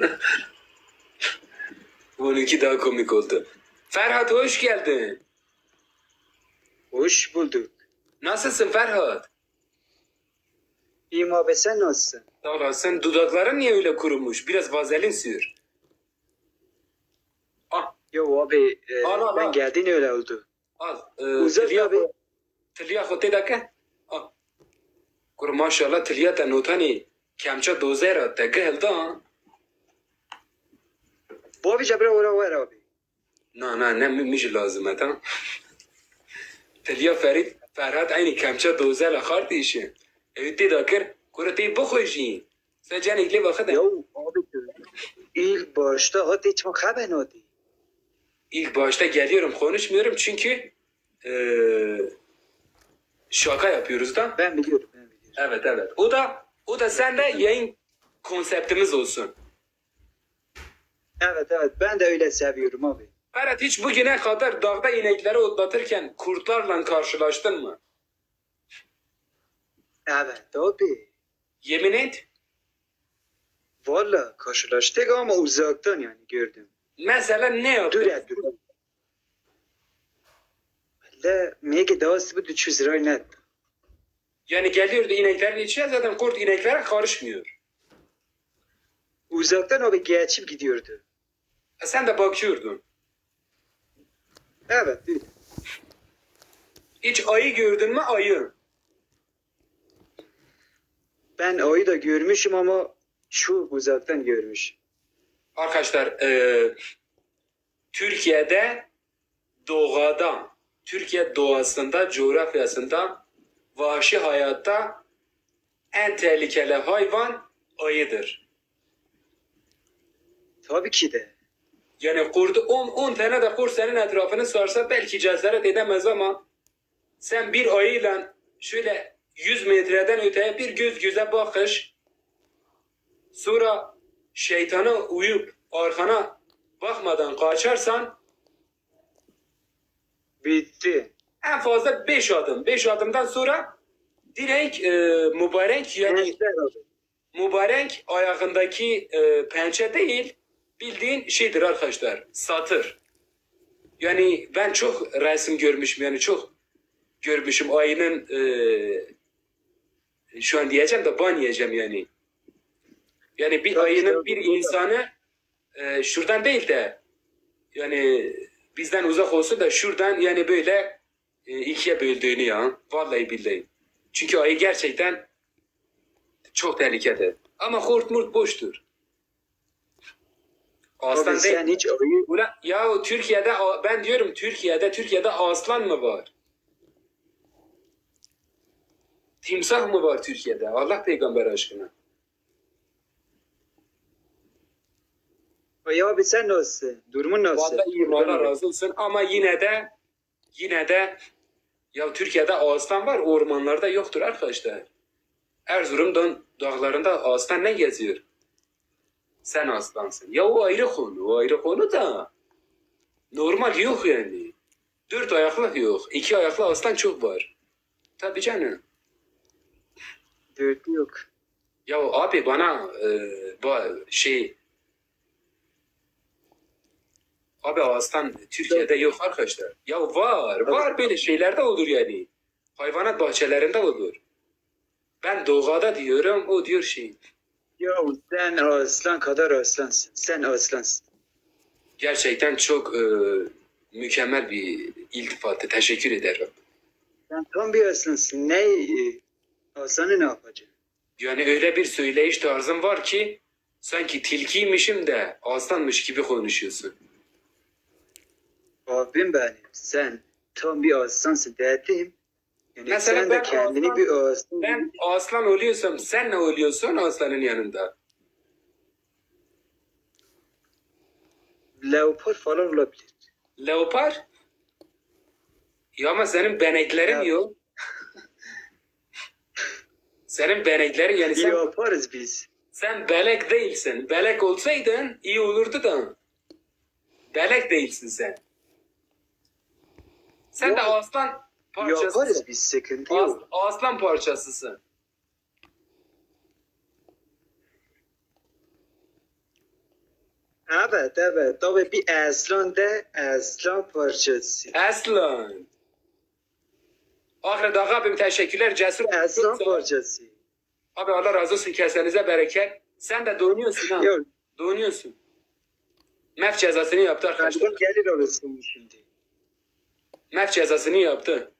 Bununki daha komik oldu. Ferhat hoş geldin. Hoş bulduk. Nasılsın Ferhat? İyiyim abi sen nasılsın? Sağ olasın. Dudakların niye öyle kurumuş? Biraz vazelin sür. Ah, Yo abi e, Al, al, ben al. geldiğin öyle oldu. al. Uzat Tilya- abi. Tilya hote dake. Al. Kur maşallah Tilya te notani kemça dozera te gelda. Bu abi cebre ora var abi. Na na ne miş lazım eta. Tilya Ferit Ferhat aynı kemça dozera xartı işi. Evde dakir kurati bخوشی. Secan ikli vakit. Yo abi ilk başta hadi hiç haber nadi. İlk başta geliyorum konuşmuyorum çünkü eee, şaka yapıyoruz da. Ben biliyorum ben biliyorum. Evet evet. O da o da sen de yayın konseptimiz olsun. Evet evet ben de öyle seviyorum abi. Ferhat hiç bugüne kadar dağda inekleri otlatırken kurtlarla karşılaştın mı? Evet abi. Yemin et. Valla karşılaştık ama uzaktan yani gördüm. Mesela ne Dur yaptın? ya dur. Valla mege davası bu 300 lirayı net. Yani geliyordu ineklerin içine zaten kurt ineklere karışmıyor. Uzaktan abi geçip gidiyordu. E sen de bakıyordun. Evet. Hiç ayı gördün mü ayı? Ben ayı da görmüşüm ama çok uzaktan görmüş. Arkadaşlar eee, Türkiye'de doğada, Türkiye doğasında, coğrafyasında, vahşi hayatta en tehlikeli hayvan ayıdır. Tabii ki de. Yani kurdu 10 10 tane de kurt senin etrafını sarsa belki cesaret edemez ama sen bir ayıyla şöyle 100 metreden öteye bir göz göze bakış sonra şeytana uyup arkana bakmadan kaçarsan Bitti. en fazla 5 adım. 5 adımdan sonra direkt e, mübarek yani mübarek ayağındaki e, pençe değil bildiğin şeydir arkadaşlar satır. Yani ben çok resim görmüşüm yani çok görmüşüm ayının e, şu an diyeceğim de ban yiyeceğim yani. Yani bir ayının bir insanı e, şuradan değil de yani bizden uzak olsun da şuradan yani böyle e, ikiye böldüğünü ya. Vallahi billahi. Çünkü ayı gerçekten çok tehlikeli. Ama kurt murt boştur. Aslan Abi değil. sen hiç ayı Ulan ya Türkiye'de ben diyorum Türkiye'de Türkiye'de aslan mı var? Timsah mı var Türkiye'de? Allah peygamber aşkına. Ay abi sen nasılsın? Durumun nasıl? Vallahi iyi Allah razı olsun ama yine de yine de ya Türkiye'de aslan var ormanlarda yoktur arkadaşlar. Erzurum'dan dağlarında aslan ne geziyor? Sen aslansın. Ya o ayrı konu, o ayrı konu da normal yok yani. Dört ayaklı yok. iki ayaklı aslan çok var. Tabii canım. Dörtlü yok. Ya abi bana e, şey abi aslan Türkiye'de yok arkadaşlar. Ya var var böyle şeyler de olur yani. Hayvanat bahçelerinde olur. Ben doğada diyorum o diyor şey. Ya sen aslan kadar aslansın. Sen aslansın. Gerçekten çok e, mükemmel bir iltifattı. Teşekkür ederim. Sen tam bir aslansın. Ne? e, Aslanı ne yapacaksın? Yani öyle bir söyleyiş tarzım var ki sanki tilkiymişim de aslanmış gibi konuşuyorsun. Abim benim. Sen tam bir aslansın dedim. Yani Mesela sen ben de kendini aslan- bir aslan. Ben aslan oluyorsam sen ne oluyorsun aslanın yanında? Leopar falan olabilir. Leopar? Ya ama senin beneklerin yok. senin beneklerin yani sen, yaparız biz. sen belek değilsin. Belek olsaydın iyi olurdu da. Belek değilsin sen. Sen de Ya. aslan parçasısın. Yaparız biz sıkıntı As- yok. aslan parçasısın. Evet evet. Tabii bir aslan de aslan parçası. Aslan. Ahret Ağa abim teşekkürler. Cesur. Aslan parçası. Abi Allah razı olsun kesenize bereket. Sen de donuyorsun ha. Yok. Donuyorsun. Mef cezasını yaptı arkadaşlar. Gelir orasın şimdi. Mef cezasını yaptı.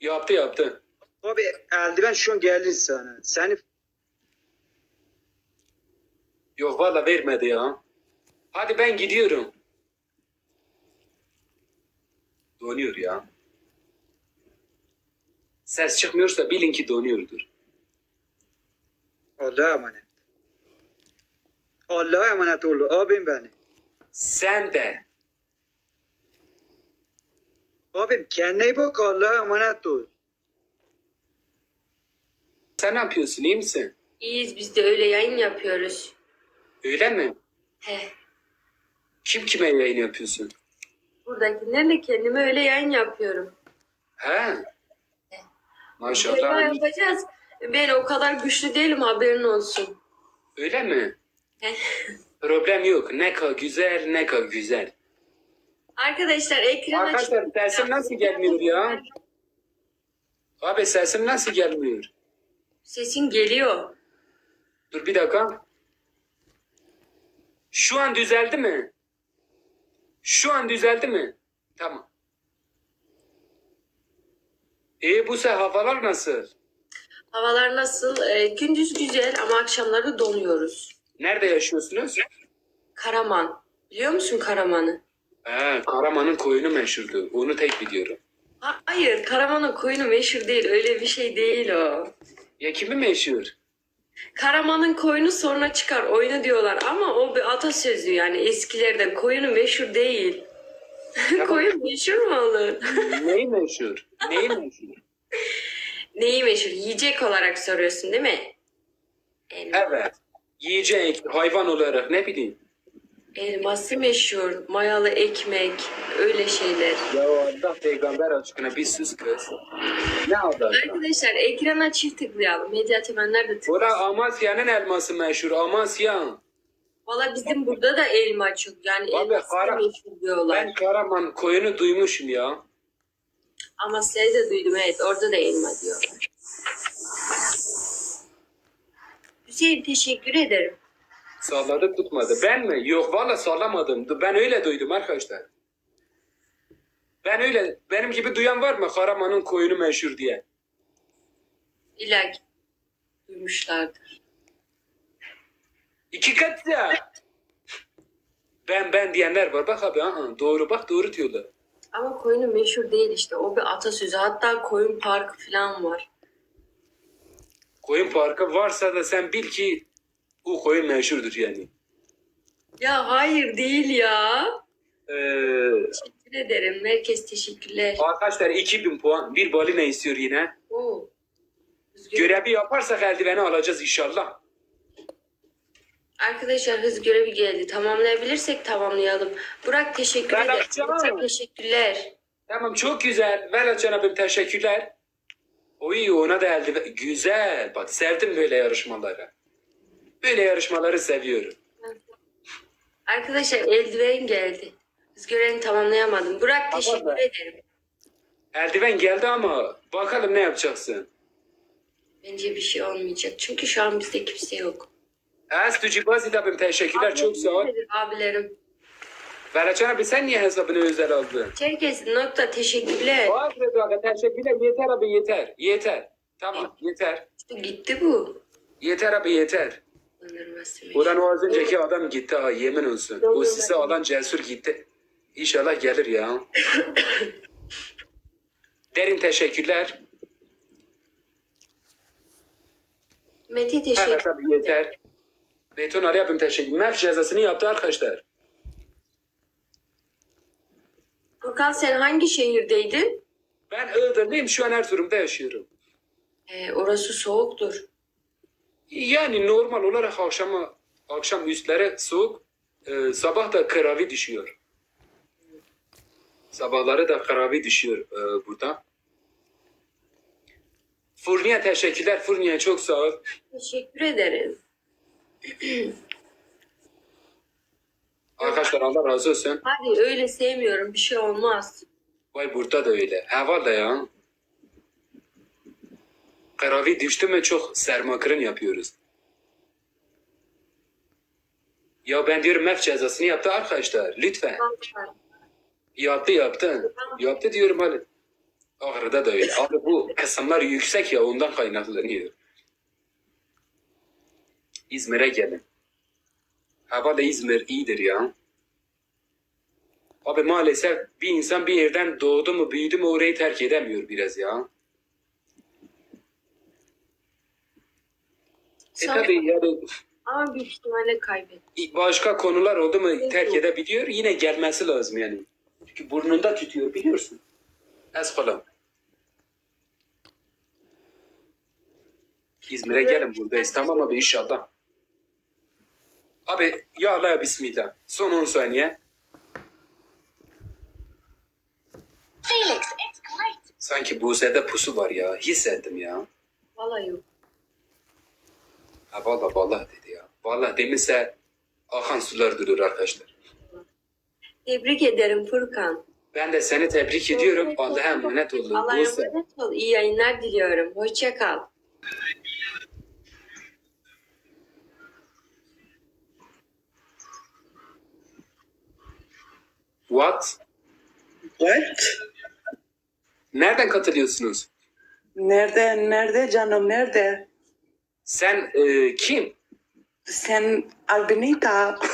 Yaptı yaptı. Abi eldiven şu an gelir sana. Seni Yok valla vermedi ya. Hadi ben gidiyorum. Donuyor ya. Ses çıkmıyorsa bilin ki donuyordur. Allah'a emanet. Allah'a emanet ol abim benim. Sen de. Abim kendine bak Allah'a emanet ol. Sen ne yapıyorsun iyi misin? İyiyiz biz de öyle yayın yapıyoruz. Öyle mi? He. Kim kime yayın yapıyorsun? Buradakilerle kendime öyle yayın yapıyorum. He. Eyvah Maşallah. yapacağız. Ben o kadar güçlü değilim haberin olsun. Öyle mi? He. Problem yok. Ne kadar güzel ne kadar güzel. Arkadaşlar ekran Arkadaşlar sesim nasıl gelmiyor ya? Abi sesim nasıl gelmiyor? Sesin geliyor. Dur bir dakika. Şu an düzeldi mi? Şu an düzeldi mi? Tamam. İyi bu sefer havalar nasıl? Havalar nasıl? Ee, gündüz güzel ama akşamları donuyoruz. Nerede yaşıyorsunuz? Karaman. Biliyor musun Karaman'ı? He, Karaman'ın koyunu meşhurdu. Onu tek biliyorum. Ha- Hayır, Karaman'ın koyunu meşhur değil. Öyle bir şey değil o. Ya kimi meşhur? Karaman'ın koyunu sonra çıkar oyunu diyorlar ama o bir atasözü yani eskilerden koyunu meşhur değil. Koyun meşhur mu olur? Neyi meşhur? Neyi meşhur? Neyi meşhur? Yiyecek olarak soruyorsun değil mi? Elma. Evet. Yiyecek, hayvan olarak ne bileyim. Elması meşhur, mayalı ekmek, öyle şeyler. Ya Allah peygamber aşkına bir sus kız. Ne aldı? Arkadaşlar ekrana çift tıklayalım. Medya temenler de tıklasın. Ora Amasya'nın elması meşhur. Amasya. Valla bizim burada da elma çok. Yani Vallahi elması da Kara- meşhur diyorlar. Ben Karaman koyunu duymuşum ya. Ama size de duydum evet orada da elma diyorlar. Hüseyin teşekkür ederim. Salladı tutmadı. Ben mi? Yok valla sallamadım. Ben öyle duydum arkadaşlar. Ben öyle, benim gibi duyan var mı? Karaman'ın koyunu meşhur diye. İlla duymuşlardır. İki kat ya. Ben ben diyenler var. Bak abi aha, doğru bak doğru diyorlar. Ama koyunu meşhur değil işte. O bir atasözü. Hatta koyun parkı falan var. Koyun parkı varsa da sen bil ki o koyun meşhurdur yani. Ya hayır değil ya. Ee, Teşekkür ederim. Herkes teşekkürler. arkadaşlar 2000 puan. Bir balina istiyor yine. Oo. Hız gö- Görevi yaparsak eldiveni alacağız inşallah. Arkadaşlar hız görevi geldi. Tamamlayabilirsek tamamlayalım. Burak teşekkür Ben ederim. yapacağım. Çok teşekkürler. Tamam çok güzel. Ver Açan abim teşekkürler. Oy ona da eldiven. Güzel. Bak sevdim böyle yarışmaları. Böyle yarışmaları seviyorum. Arkadaşlar eldiven geldi. Hız görevini tamamlayamadım. Burak Tamam teşekkür da. ederim. Eldiven geldi ama bakalım ne yapacaksın. Bence bir şey olmayacak. Çünkü şu an bizde kimse yok. Estuci Bazit abim teşekkürler çok sağ ol. Abilerim. Ver Açan abi sen niye hesabını özel aldın? Herkes nokta teşekkürler. Bazit abi teşekkürler yeter abi yeter. Yeter. Tamam yeter. Gitti bu. Yeter abi yeter. Ulan o az önceki adam gitti ha yemin olsun. O size alan cesur gitti. İnşallah gelir ya. Derin teşekkürler. Mete teşekkür Evet tabii yeter. Beton Ali abim teşekkür. Mef cezasını yaptı arkadaşlar. Furkan sen hangi şehirdeydin? Ben Iğdırlıyım şu an Erzurum'da yaşıyorum. Ee, orası soğuktur. Yani normal olarak akşama akşam üstlere soğuk, e, sabah da karavi düşüyor. Sabahları da karavi düşüyor e, burada. Furniye teşekkürler. Furniye çok sağ ol. Teşekkür ederim. Arkadaşlar Allah razı olsun. Hadi öyle sevmiyorum bir şey olmaz. Vay burada da öyle. Ha valla ya. Karavi düştü mü çok sermakırın yapıyoruz. Ya ben diyorum mef cezasını yaptı arkadaşlar. Lütfen. Yaptı yaptı. Yaptı diyorum hadi. Ağrı'da da öyle. Abi bu kısımlar yüksek ya ondan kaynaklanıyor. İzmir'e gelin. Hava da İzmir iyidir ya. Abi maalesef bir insan bir yerden doğdu mu büyüdü mü orayı terk edemiyor biraz ya. E Sonra- tabi yani Ama büyük ihtimalle kaybettim. başka konular oldu mu terk edebiliyor yine gelmesi lazım yani. Çünkü burnunda tutuyor biliyorsun. Ez kolum. İzmir'e gelin buradayız tamam abi inşallah. Abi ya ya Bismillah. Son 10 saniye. Felix, it's great. Sanki Buse'de pusu var ya. Hissettim ya. Vallahi yok. Ha valla valla dedi ya. Valla demişse akan sular durur arkadaşlar. Tebrik ederim Furkan. Ben de seni tebrik ediyorum. Allah'a emanet olun. Allah'a emanet ol. İyi yayınlar diliyorum. Hoşça kal. What? What? Nereden katılıyorsunuz? Nerede, nerede canım, nerede? Sen e, kim? Sen Albinita.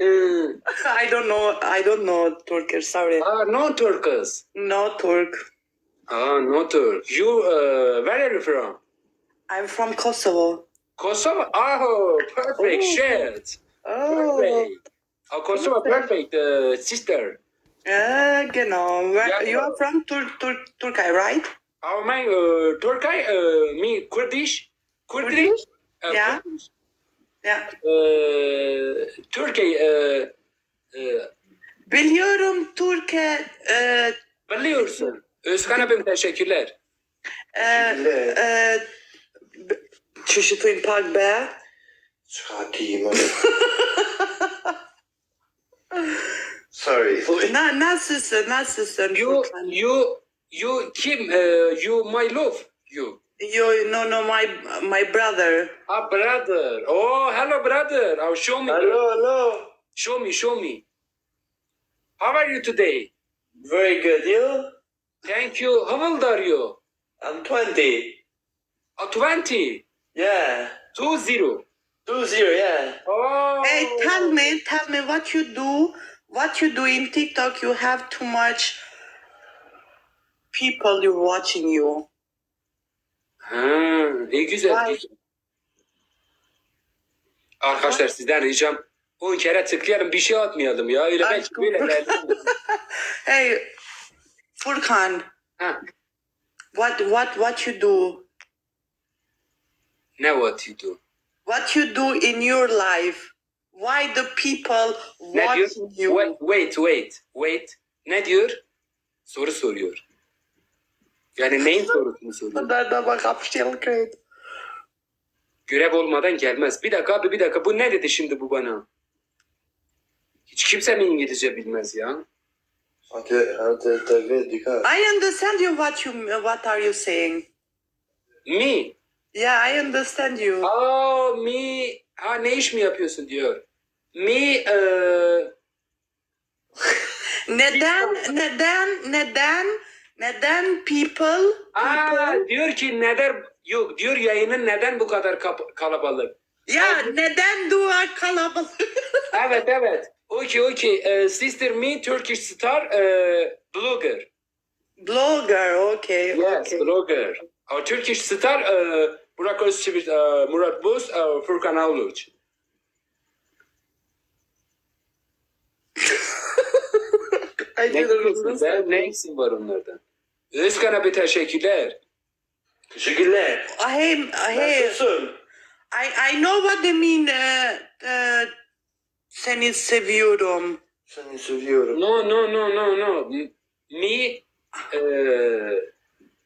I don't know, I don't know Turkish, sorry. ah, no Turks. No Turk. Ah, no Turk. You, uh, where are you from? I'm from Kosovo. Kosovo? Oh, perfect Oh. shit. Oh, Perfect. Oh, Kosovo, perfect uh, sister. uh, genau. Where, Yeah. You are from Tur- Tur- Turkey, right? Oh, my, uh, Turkey, uh, me, Kurdish? Kurdish? Uh, Yeah. Kurdish. Yeah. Uh, Turkey, uh, uh, Biliyorum Türkiye, e, biliyorsun. Özkan abim teşekkürler. e, b- çeşitli park be. Çıkartayım Sorry. Na, nasılsın, nasılsın? You, you, you, Kim, uh, you, my love, you. You, no, no, my, my brother. Ah, brother. Oh, hello, brother. Oh, show me. Hello, hello. Show me, show me. How are you today? Very good. You? Thank you. How old are you? I'm 20. Oh, 20. Yeah. Two zero. Two zero, yeah. Oh. Hey, tell me, tell me what you do. What you do in TikTok? You have too much people you watching you. Ha, ne güzel. Güzel. Arkadaşlar sizden ricam 10 kere tıklayalım bir şey atmayalım ya. Öyle belki Aşkım. böyle belki. Hey, Furkan, ha. what what what you do? Ne what you do? What you do in your life? Why the people watching you? Wait, wait, wait, wait. Ne diyor? Soru soruyor. Yani neyin sorusunu soruyor? Nerede bak apşel Görev olmadan gelmez. Bir dakika abi bir dakika. Bu ne dedi şimdi bu bana? Hiç kimse mi İngilizce bilmez ya? Hadi, hadi, tabii, dikkat. I understand you. What you what are you saying? Me. Yeah, I understand you. Aa me. Ha ne iş mi yapıyorsun diyor. Me eee Neden, neden, neden, neden people, Aa, people, diyor ki neden yok diyor yayının neden bu kadar kalabalık? ya neden dua kalabalık? evet evet. Okay okay. Ee, sister me Turkish star ee, blogger. Blogger, okay, Yes okay. blogger. Our Turkish star ee, Burak Özçivit, ee, Murat Boz, ee, Furkan Avluç. Ne be? Ne eksin var onlardan? Özkan abi teşekkürler. Teşekkürler. Hey, hey, Nasılsın? I, I know what they mean, uh, uh, seni seviyorum. Seni seviyorum. No no no no no. M- Me ee,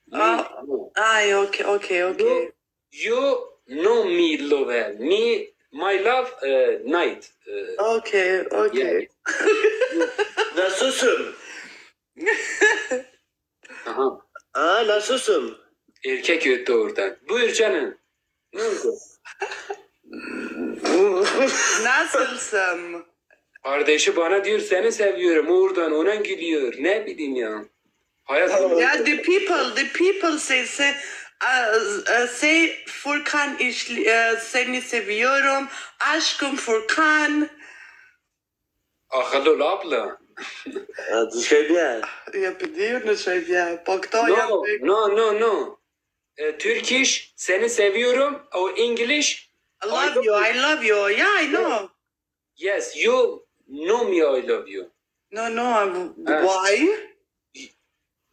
me, Ah. no. Ay, okay, okay, okay. You, you know me, Lovel. Me, my love e, night. E, Okay, okay. Nasılsın? Aha. Aa nasılsın? Erkek öttü oradan. Buyur canım. Ne oldu? Nasılsın? Kardeşi bana diyor seni seviyorum. Oradan ona gülüyor. Ne bileyim ya. Hayat Yeah, the people, the people say, say, uh, uh, say Furkan iş, uh, seni seviyorum. Aşkım Furkan. akıllı ol abla. Ah, très bien. Я biliyorum şey ya. Bak da No, yaptık. no, no, no. E, Turkish seni seviyorum. O English I love you, I love you. Yeah, I know. yes you know me I love you. No, no, I'm- Ah. why?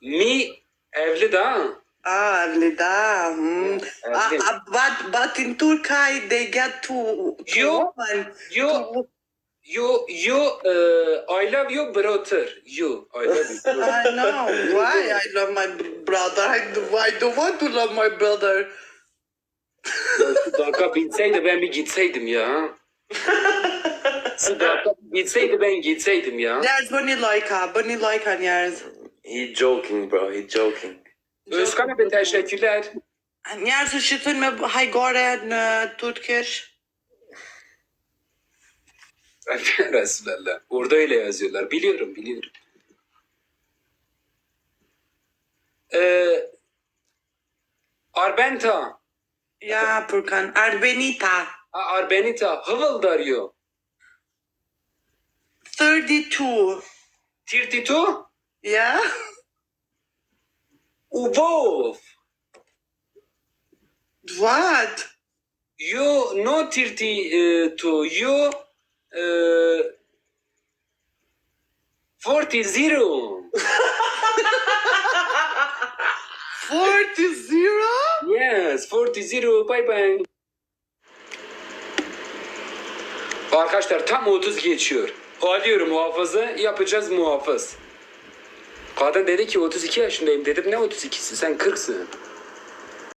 Me evli da. Ah, Lida. Hmm. Ah, Evli. ah, but, but in Turkey they get two, two You- women. You Two- you you uh, I love you brother. You I love you. I know. Why I love my brother? I, I don't want to love my brother. Şu dakika bitseydi ben bir gitseydim ya. Şu dakika bitseydi ben gitseydim ya. Yes, bunny like her. Bunny like her, yes. He joking bro, he joking. Özkan'a bir teşekkürler. Yes, üşütün mü Haygaren uh, Turkish? Resulallah. Orada öyle yazıyorlar. Biliyorum, biliyorum. Ee, Arbenta. Ya Furkan. Arbenita. Ha, Arbenita. Hıvıldarıyor. 32. Tirtitu. Yeah? Ubov. What? You no tirti uh, to you uh, 40 zero. 40? Yes, 40 zero. Bye bye. Arkadaşlar tam 30 geçiyor. Alıyorum muhafızı yapacağız muhafız. Kadın dedi ki 32 yaşındayım dedim ne 32'si sen 40'sın.